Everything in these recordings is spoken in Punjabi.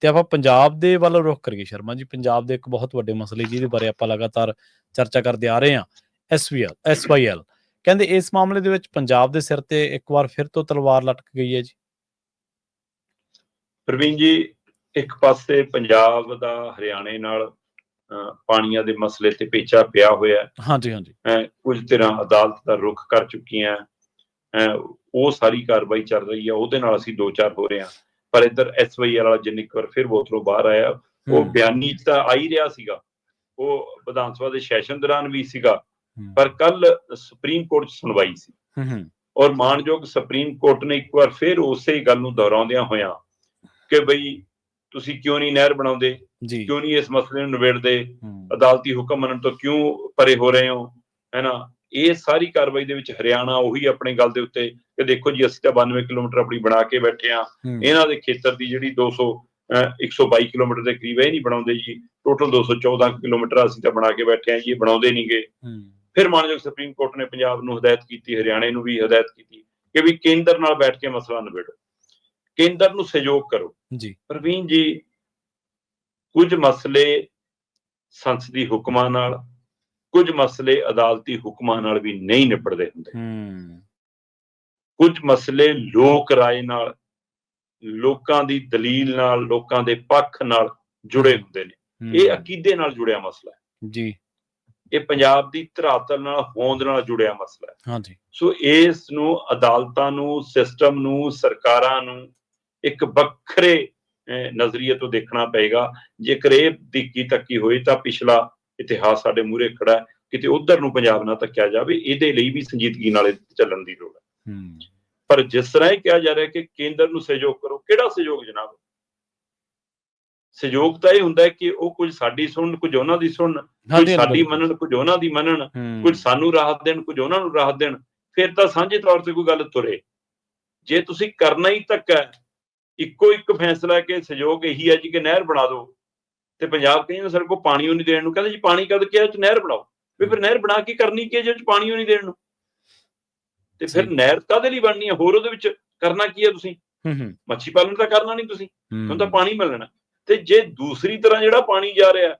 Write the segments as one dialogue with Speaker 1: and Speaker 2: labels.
Speaker 1: ਤੇ ਆਪਾਂ ਪੰਜਾਬ ਦੇ ਵੱਲ ਰੁਖ ਕਰੀਏ ਸ਼ਰਮਾ ਜੀ ਪੰਜਾਬ ਦੇ ਇੱਕ ਬਹੁਤ ਵੱਡੇ ਮਸਲੇ ਜਿਹਦੇ ਬਾਰੇ ਆਪਾਂ ਲਗਾਤਾਰ ਚਰਚਾ ਕਰਦੇ ਆ ਰਹੇ ਹਾਂ ਐਸਵੀਐਲ ਐਸਵਾਈਐਲ ਕਹਿੰਦੇ ਇਸ ਮਾਮਲੇ ਦੇ ਵਿੱਚ ਪੰਜਾਬ ਦੇ ਸਿਰ ਤੇ ਇੱਕ ਵਾਰ ਫਿਰ ਤੋਂ ਤਲਵਾਰ ਲਟਕ ਗਈ ਹੈ ਜੀ।
Speaker 2: ਪ੍ਰਵੀਨ ਜੀ ਇੱਕ ਪਾਸੇ ਪੰਜਾਬ ਦਾ ਹਰਿਆਣੇ ਨਾਲ ਪਾਣੀਆਂ ਦੇ ਮਸਲੇ ਤੇ ਪੇਚਾ ਪਿਆ ਹੋਇਆ ਹੈ।
Speaker 1: ਹਾਂਜੀ ਹਾਂਜੀ।
Speaker 2: ਕੁਝ ਤਰ੍ਹਾਂ ਅਦਾਲਤ ਦਾ ਰੁਖ ਕਰ ਚੁੱਕੀਆਂ ਉਹ ਸਾਰੀ ਕਾਰਵਾਈ ਚੱਲ ਰਹੀ ਹੈ ਉਹਦੇ ਨਾਲ ਅਸੀਂ ਦੋ ਚਾਰ ਹੋ ਰਹੇ ਹਾਂ। ਪਰ ਇੱਧਰ ਐਸਵਾਈਆਰ ਵਾਲਾ ਜਿੰਨ ਇੱਕ ਵਾਰ ਫਿਰ ਬੋਤਲੋਂ ਬਾਹਰ ਆਇਆ ਉਹ ਬਿਆਨੀ ਤਾਂ ਆ ਹੀ ਰਿਹਾ ਸੀਗਾ। ਉਹ ਵਿਧਾਨ ਸਭਾ ਦੇ ਸੈਸ਼ਨ ਦੌਰਾਨ ਵੀ ਸੀਗਾ ਪਰ ਕੱਲ ਸੁਪਰੀਮ ਕੋਰਟ 'ਚ ਸੁਣਵਾਈ ਸੀ। ਔਰ ਮਾਨਯੋਗ ਸੁਪਰੀਮ ਕੋਰਟ ਨੇ ਇੱਕ ਵਾਰ ਫਿਰ ਉਸੇ ਗੱਲ ਨੂੰ ਦੁਹਰਾਉਂਦਿਆਂ ਹੋਇਆਂ ਕਿ ਬਈ ਤੁਸੀਂ ਕਿਉਂ ਨਹੀਂ ਨਹਿਰ ਬਣਾਉਂਦੇ? ਕਿਉਂ ਨਹੀਂ ਇਸ ਮਸਲੇ ਨੂੰ ਨਿਬੇੜਦੇ? ਅਦਾਲਤੀ ਹੁਕਮ ਮੰਨਣ ਤੋਂ ਕਿਉਂ ਪਰੇ ਹੋ ਰਹੇ ਹੋ? ਹੈਨਾ ਇਹ ਸਾਰੀ ਕਾਰਵਾਈ ਦੇ ਵਿੱਚ ਹਰਿਆਣਾ ਉਹੀ ਆਪਣੀ ਗੱਲ ਦੇ ਉੱਤੇ ਕਿ ਦੇਖੋ ਜੀ ਅਸੀਂ ਤਾਂ 92 ਕਿਲੋਮੀਟਰ ਆਪਣੀ ਬਣਾ ਕੇ ਬੈਠੇ ਆ ਇਹਨਾਂ ਦੇ ਖੇਤਰ ਦੀ ਜਿਹੜੀ 200 ਅਹ 122 ਕਿਲੋਮੀਟਰ ਦੇ ਕਰੀਬ ਇਹ ਨਹੀਂ ਬਣਾਉਂਦੇ ਜੀ। ਟੋਟਲ 214 ਕਿਲੋਮੀਟਰ ਅਸੀਂ ਤਾਂ ਬਣਾ ਕੇ ਬੈਠੇ ਆ ਜੀ ਇਹ ਬਣਾਉਂਦੇ ਨਹੀਂਗੇ ਫਿਰ ਮਾਨਯੋਗ ਸੁਪਰੀਮ ਕੋਰਟ ਨੇ ਪੰਜਾਬ ਨੂੰ ਹਦਾਇਤ ਕੀਤੀ ਹਰਿਆਣੇ ਨੂੰ ਵੀ ਹਦਾਇਤ ਕੀਤੀ ਕਿ ਵੀ ਕੇਂਦਰ ਨਾਲ ਬੈਠ ਕੇ ਮਸਲਾ ਨਿਬੇੜੋ। ਕੇਂਦਰ ਨੂੰ ਸਹਿਯੋਗ ਕਰੋ।
Speaker 1: ਜੀ।
Speaker 2: ਪ੍ਰਵੀਨ ਜੀ ਕੁਝ ਮਸਲੇ ਸੰਸਦੀ ਹੁਕਮਾਂ ਨਾਲ ਕੁਝ ਮਸਲੇ ਅਦਾਲਤੀ ਹੁਕਮਾਂ ਨਾਲ ਵੀ ਨਹੀਂ ਨਿਪੜਦੇ ਹੁੰਦੇ।
Speaker 1: ਹੂੰ।
Speaker 2: ਕੁਝ ਮਸਲੇ ਲੋਕ ਰਾਏ ਨਾਲ ਲੋਕਾਂ ਦੀ ਦਲੀਲ ਨਾਲ ਲੋਕਾਂ ਦੇ ਪੱਖ ਨਾਲ ਜੁੜੇ ਹੁੰਦੇ ਨੇ। ਇਹ ਅਕੀਦੇ ਨਾਲ ਜੁੜਿਆ ਮਸਲਾ ਹੈ।
Speaker 1: ਜੀ।
Speaker 2: ਇਹ ਪੰਜਾਬ ਦੀ ਧਰਾਤਲ ਨਾਲ ਹੋਂਦ ਨਾਲ ਜੁੜਿਆ ਮਸਲਾ ਹੈ।
Speaker 1: ਹਾਂਜੀ
Speaker 2: ਸੋ ਇਸ ਨੂੰ ਅਦਾਲਤਾਂ ਨੂੰ ਸਿਸਟਮ ਨੂੰ ਸਰਕਾਰਾਂ ਨੂੰ ਇੱਕ ਵੱਖਰੇ ਨਜ਼ਰੀਏ ਤੋਂ ਦੇਖਣਾ ਪਏਗਾ। ਜੇਕਰ ਇਹ ਦਿੱਕੀ ਤੱਕੀ ਹੋਈ ਤਾਂ ਪਿਛਲਾ ਇਤਿਹਾਸ ਸਾਡੇ ਮੂਹਰੇ ਖੜਾ ਕਿਤੇ ਉਧਰ ਨੂੰ ਪੰਜਾਬ ਨਾ ਧੱਕਿਆ ਜਾਵੇ ਇਹਦੇ ਲਈ ਵੀ ਸੰਜੀਦਗੀ ਨਾਲ ਚੱਲਣ ਦੀ ਲੋੜ ਹੈ। ਪਰ ਜਿਸ ਤਰ੍ਹਾਂ ਇਹ ਕਿਹਾ ਜਾ ਰਿਹਾ ਕਿ ਕੇਂਦਰ ਨੂੰ ਸਹਿਯੋਗ ਕਰੋ ਕਿਹੜਾ ਸਹਿਯੋਗ ਜਨਾਬ? ਸਹਿਯੋਗ ਤਾਂ ਇਹ ਹੁੰਦਾ ਕਿ ਉਹ ਕੁਝ ਸਾਡੀ ਸੁਣਨ ਕੁਝ ਉਹਨਾਂ ਦੀ ਸੁਣਨ ਕੁਝ ਸਾਡੀ। ਮੰਨਣ ਕੁਝ ਉਹਨਾਂ ਦੀ ਮੰਨਣ ਕੁਝ ਸਾਨੂੰ ਰਾਹਤ ਦੇਣ ਕੁਝ ਉਹਨਾਂ ਨੂੰ ਰਾਹਤ ਦੇਣ ਫਿਰ ਤਾਂ ਸਾਂਝੇ ਤੌਰ ਤੇ ਕੋਈ ਗੱਲ ਤੁਰੇ। ਜੇ ਤੁਸੀਂ ਕਰਨਾ ਹੀ ਧੱਕਾ ਹੈ, ਇੱਕੋ ਇੱਕ ਫੈਸਲਾ ਕਿ ਸਹਿਯੋਗ ਇਹੀ ਹੈ ਜੀ ਕਿ ਨਹਿਰ ਬਣਾ ਦਿਓ ਤੇ ਪੰਜਾਬ ਕਹਿੰਦੇ ਸਾਡੇ ਕੋਲ ਪਾਣੀ ਉਹ ਨਹੀਂ ਦੇਣ ਨੂੰ। ਕਹਿੰਦੇ ਜੀ ਪਾਣੀ ਕਦ ਕਿਹਾ ਚ ਨਹਿਰ ਬਣਾਓ। ਵੀ ਫਿਰ ਨਹਿਰ ਬਣਾ ਕੇ ਕਰਨੀ ਕੀ ਹੈ ਜੇ ਚ ਪਾਣੀ ਉਹ ਨਹੀਂ ਦੇਣ ਨੂੰ? ਤੇ ਫਿਰ। ਨਹਿਰ ਕਾਹਦੇ ਲਈ ਬਣਨੀ ਹੈ? ਹੋਰ ਉਹਦੇ ਵਿੱਚ ਕਰਨਾ ਕੀ ਹੈ ਤੁਸੀਂ?
Speaker 1: ਹੂੰ ਹੂੰ।
Speaker 2: ਮੱਛੀ ਪਾਲਣ ਤਾਂ ਕਰਨਾ ਨਹੀਂ ਤੁਸੀਂ। ਹੁਣ ਤਾਂ ਪਾਣੀ ਮਿਲਣਾ। ਤੇ ਜੇ ਦੂਸਰੀ ਤਰ੍ਹਾਂ ਜਿਹੜਾ ਪਾਣੀ ਜਾ ਰਿਹਾ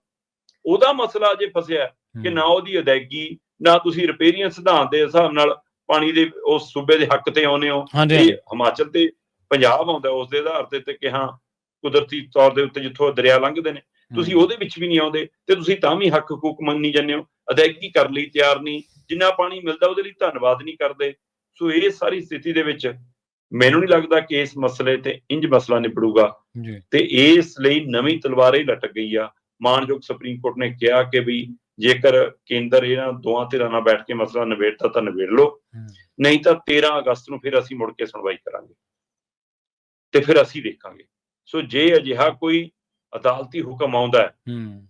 Speaker 2: ਉਹਦਾ ਮਸਲਾ ਜੇ ਫਸਿਆ ਕਿ ਨਾ ਉਹਦੀ ਅਦਾਇਗੀ ਨਾ ਤੁਸੀਂ ਰਿਪੇਰੀਅਨ ਸਿਧਾਂਤ ਦੇ ਹਿਸਾਬ ਨਾਲ ਪਾਣੀ ਦੇ ਉਸ ਸੂਬੇ ਦੇ ਹੱਕ ਤੇ ਆਉਨੇ ਹੋ। ਹਿਮਾਚਲ ਤੇ ਪੰਜਾਬ ਆਉਂਦਾ ਉਸ ਦੇ ਆਧਾਰ ਤੇ ਤੇ ਕਿ ਹਾਂ ਕੁਦਰਤੀ ਤੌਰ ਦੇ ਉੱਤੇ ਜਿੱਥੋਂ ਦਰਿਆ ਲੰਘਦੇ ਨੇ। ਤੁਸੀਂ ਉਹਦੇ ਵਿੱਚ ਵੀ ਨਹੀਂ ਆਉਂਦੇ ਤੇ ਤੁਸੀਂ ਤਾਂ ਵੀ ਹੱਕ ਹਕੂਕ ਮੰਨੀ ਜਾਂਦੇ ਹੋ ਅਦਾਇਗੀ ਕਰਨ ਲਈ ਤਿਆਰ ਨਹੀਂ ਜਿੰਨਾ ਪਾਣੀ ਮਿਲਦਾ ਉਹਦੇ ਲਈ ਧੰਨਵਾਦ ਨਹੀਂ ਕਰਦੇ। ਸੋ ਇਹ ਸਾਰੀ ਸਥਿਤੀ ਦੇ ਵਿੱਚ ਮੈਨੂੰ ਨਹੀਂ ਲੱਗਦਾ ਕਿ ਇਸ ਮਸਲੇ ਤੇ ਇੰਜ ਮਸਲਾ ਨਿਬੜੂਗਾ।
Speaker 1: ਜੀ।
Speaker 2: ਤੇ ਇਸ ਲਈ ਨਵੀਂ ਤਲਵਾਰ ਹੀ ਲਟਕ ਗਈ ਆ। ਮਾਨਯੋਗ ਸੁਪਰੀਮ ਕੋਰਟ ਨੇ ਕਿਹਾ ਕਿ ਵੀ ਜੇਕਰ ਕੇਂਦਰ ਇਹਨਾਂ ਦੋਹਾਂ ਧਿਰਾਂ ਨਾਲ ਬੈਠ ਕੇ ਮਸਲਾ ਨਿਬੇੜਤਾ ਤਾਂ ਨਿਬੇੜ ਲਓ।
Speaker 1: ਹੂੰ,
Speaker 2: ਨਹੀਂ ਤਾਂ 13 ਅਗਸਤ ਨੂੰ ਫਿਰ ਅਸੀਂ ਮੁੜ ਕੇ ਸੁਣਵਾਈ ਕਰਾਂਗੇ। ਤੇ ਫਿਰ ਅਸੀਂ ਦੇਖਾਂਗੇ। ਸੋ ਜੇ ਅਜਿਹਾ ਕੋਈ ਅਦਾਲਤੀ ਹੁਕਮ ਆਉਂਦਾ ਹੈ।
Speaker 1: ਹੂੰ।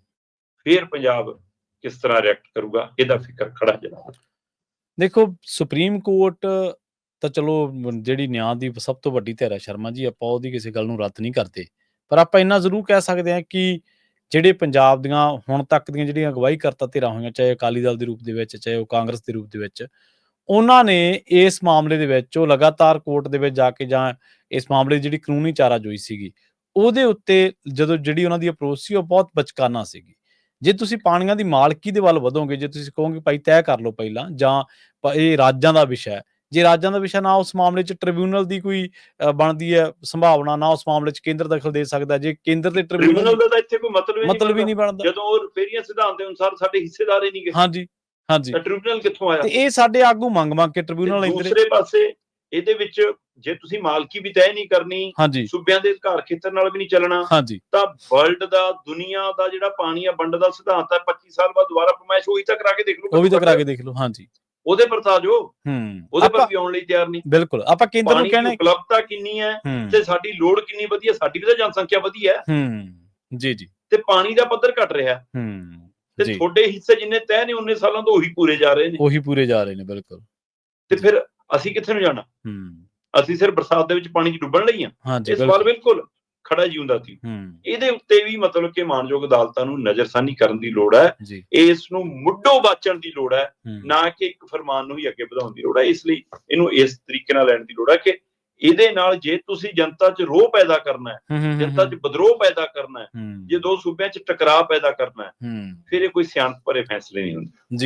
Speaker 2: ਫਿਰ ਪੰਜਾਬ ਕਿਸ ਤਰ੍ਹਾਂ ਰਿਐਕਟ ਕਰੂਗਾ ਇਹਦਾ ਫਿਕਰ ਖੜਾ ਜਨਾਬ
Speaker 1: ਦੇਖੋ ਸੁਪਰੀਮ ਕੋਰਟ ਤਾਂ ਚਲੋ ਜਿਹੜੀ ਨਿਆਂ ਦੀ ਸਭ ਤੋਂ ਵੱਡੀ ਧਿਰ ਹੈ ਸ਼ਰਮਾ ਜੀ ਆਪਾਂ ਉਹਦੀ ਕਿਸੇ ਗੱਲ ਨੂੰ ਰੱਦ ਨਹੀਂ ਕਰਦੇ। ਪਰ ਆਪਾਂ ਇੰਨਾ ਜ਼ਰੂਰ ਕਹਿ ਸਕਦੇ ਹਾਂ ਕਿ ਜਿਹੜੇ ਪੰਜਾਬ ਦੀਆਂ ਹੁਣ ਤੱਕ ਦੀਆਂ ਜਿਹੜੀਆਂ ਅਗਵਾਈ ਕਰਤਾ ਧਿਰਾਂ ਹੋਈਆਂ ਚਾਹੇ ਅਕਾਲੀ ਦਲ ਦੇ ਰੂਪ ਦੇ ਵਿੱਚ ਚਾਹੇ ਉਹ ਕਾਂਗਰਸ ਦੇ ਰੂਪ ਦੇ ਵਿੱਚ ਉਹਨਾਂ ਨੇ ਇਸ ਮਾਮਲੇ ਦੇ ਵਿੱਚ ਉਹ ਲਗਾਤਾਰ ਕੋਰਟ ਦੇ ਵਿੱਚ ਜਾ ਕੇ ਜਾਂ ਇਸ ਮਾਮਲੇ ਦੀ ਜਿਹੜੀ ਕਾਨੂੰਨੀ ਚਾਰਾਜੋਈ ਸੀਗੀ ਉਹਦੇ ਉੱਤੇ ਜਦੋਂ ਜਿਹੜੀ ਉਹਨਾਂ ਦੀ ਅਪਰੋਚ ਸੀ ਉਹ ਬਹੁਤ ਬਚਕਾਨਾ ਸੀਗੀ। ਜੇ ਤੁਸੀਂ ਪਾਣੀਆਂ ਦੀ ਮਾਲਕੀ ਦੇ ਵੱਲ ਵਧੋਗੇ ਜੇ ਤੁਸੀਂ ਕਹੋਗੇ ਭਾਈ ਤੈਅ ਕਰ ਲਓ ਪਹਿਲਾਂ ਜਾਂ ਇਹ ਰਾਜਾਂ ਦਾ ਵਿਸ਼ਾ ਹੈ। ਜੇ ਰਾਜਾਂ ਦਾ ਵਿਸ਼ਾ ਨਾ ਉਸ ਮਾਮਲੇ 'ਚ ਟ੍ਰਿਬਿਊਨਲ ਦੀ ਕੋਈ ਬਣਦੀ ਹੈ ਸੰਭਾਵਨਾ ਨਾ ਉਸ ਮਾਮਲੇ 'ਚ ਕੇਂਦਰ ਦਖਲ ਦੇ ਸਕਦਾ ਜੇ ਕੇਂਦਰ ਦੇ
Speaker 2: ਟ੍ਰਿਬਿਊਨਲ ਦਾ ਇੱਥੇ ਕੋਈ ਮਤਲਬ ਹੀ
Speaker 1: ਮਤਲਬ ਹੀ। ਨਹੀਂ ਬਣਦਾ।
Speaker 2: ਜਦੋਂ ਉਹ ਰਿਪੇਰੀਅਨ ਸਿਧਾਂਤ ਦੇ ਅਨੁਸਾਰ ਸਾਡੇ ਹਿੱਸੇਦਾਰ ਹੀ ਨਹੀਂ ਗਏ।
Speaker 1: ਹਾਂਜੀ ਹਾਂਜੀ।
Speaker 2: ਟ੍ਰਿਬਿਊਨਲ ਕਿੱਥੋਂ ਆਇਆ?
Speaker 1: ਤੇ ਇਹ ਸਾਡੇ ਆਗੂ ਮੰਗ ਮੰਗ ਕੇ ਟ੍ਰਿਬਿਊਨਲ ਲੈਂਦੇ
Speaker 2: ਦੂਸਰੇ ਪਾਸੇ ਇਹਦੇ ਵਿੱਚ ਜੇ ਤੁਸੀਂ ਮਾਲਕੀ ਵੀ ਤੈਅ ਨਹੀਂ ਕਰਨੀ ਸੂਬਿਆਂ ਦੇ ਅਧਿਕਾਰ ਖੇਤਰ ਨਾਲ ਵੀ ਨਹੀਂ ਚੱਲਣਾ ਤਾਂ ਵਰਲਡ ਦਾ ਦੁਨੀਆ ਦਾ ਜਿਹੜਾ ਪਾਣੀ ਆ ਵੰਡ ਦਾ ਸਿਧਾਂਤ ਹੈ 25 ਸਾਲ ਬਾਅਦ ਦੁਬਾਰਾ ਫਰਮਾਇਸ਼ ਉਹੀ ਤਾਂ ਕਰਾ ਕੇ ਦੇਖ ਲਓ।
Speaker 1: ਉਹ ਵੀ ਤਾਂ ਕਰਾ ਕੇ ਦੇਖ ਲਓ ਹਾਂਜੀ।
Speaker 2: ਉਹਦੇ ਪਰ ਤਾਂ ਜੋ।
Speaker 1: ਹੂੰ।
Speaker 2: ਉਹਦੇ ਪਰ ਵੀ ਆਉਣ ਲਈ ਤਿਆਰ ਨਹੀਂ।
Speaker 1: ਬਿਲਕੁਲ। ਆਪਾਂ ਕੇਂਦਰ ਨੂੰ ਕਹਿਣਾ
Speaker 2: ਉਪਲਬਧਤਾ ਕਿੰਨੀ ਹੈ ਤੇ ਸਾਡੀ ਲੋੜ ਕਿੰਨੀ ਵਧੀਆ ਸਾਡੀ ਵੀ ਤਾਂ ਜਨਸੰਖਿਆ ਵਧੀ ਹੈ।
Speaker 1: ਹੂੰ। ਜੀ ਜੀ।
Speaker 2: ਤੇ ਪਾਣੀ ਦਾ ਪੱਧਰ ਘਟ ਰਿਹਾ ਹੈ। ਤੇ ਤੁਹਾਡੇ ਹਿੱਸੇ ਜਿੰਨੇ ਤੈਅ ਨੇ ਉਹਨੇ ਸਾਲਾਂ ਤੋਂ ਉਹੀ ਪੂਰੇ ਜਾ ਰਹੇ ਨੇ।
Speaker 1: ਉਹੀ ਪੂਰੇ ਜਾ ਰਹੇ ਨੇ ਬਿਲਕੁਲ।
Speaker 2: ਤੇ ਫਿਰ ਅਸੀਂ ਕਿੱਥੇ ਨੂੰ ਜਾਣਾ?
Speaker 1: ਹੂੰ।
Speaker 2: ਅਸੀਂ ਸਿਰ ਬਰਸਾਤ ਦੇ ਵਿੱਚ ਪਾਣੀ 'ਚ ਡੁੱਬਣ ਲਈ ਆ। ਇਹ ਸਵਾਲ
Speaker 1: ਬਿਲਕੁਲ।
Speaker 2: ਖੜਾ ਜਿਉਂਦਾ ਸੀ। ਇਹਦੇ ਉੱਤੇ ਵੀ ਮਤਲਬ ਕਿ ਮਾਨਯੋਗ ਅਦਾਲਤਾਂ ਨੂੰ ਨਜ਼ਰਸਾਨੀ ਕਰਨ ਦੀ ਲੋੜ ਹੈ। ਇਸ ਨੂੰ ਮੁੱਢੋਂ ਬਾਚਣ ਦੀ ਲੋੜ ਹੈ ਨਾ ਕਿ ਇੱਕ ਫਰਮਾਨ ਨੂੰ ਹੀ ਅੱਗੇ ਵਧਾਉਣ ਦੀ ਲੋੜ ਹੈ। ਇਸ ਲਈ ਇਹਨੂੰ ਇਸ ਤਰੀਕੇ ਨਾਲ ਲੈਣ ਦੀ ਲੋੜ ਹੈ ਕਿ ਇਹਦੇ ਨਾਲ ਜੇ ਤੁਸੀਂ ਜਨਤਾ 'ਚ ਰੋਹ ਪੈਦਾ ਕਰਨਾ ਹੈ ਜਨਤਾ 'ਚ ਵਿਦਰੋਹ ਪੈਦਾ ਕਰਨਾ
Speaker 1: ਹੈ।
Speaker 2: ਜੇ ਦੋ ਸੂਬਿਆਂ 'ਚ ਟਕਰਾਅ ਪੈਦਾ ਕਰਨਾ ਹੈ
Speaker 1: ਹੂੰ।
Speaker 2: ਫਿਰ ਇਹ ਕੋਈ ਸਿਆਣਪ ਭਰੇ ਫੈਸਲੇ ਨਹੀਂ ਹੁੰਦੇ।
Speaker 1: ਜੀ।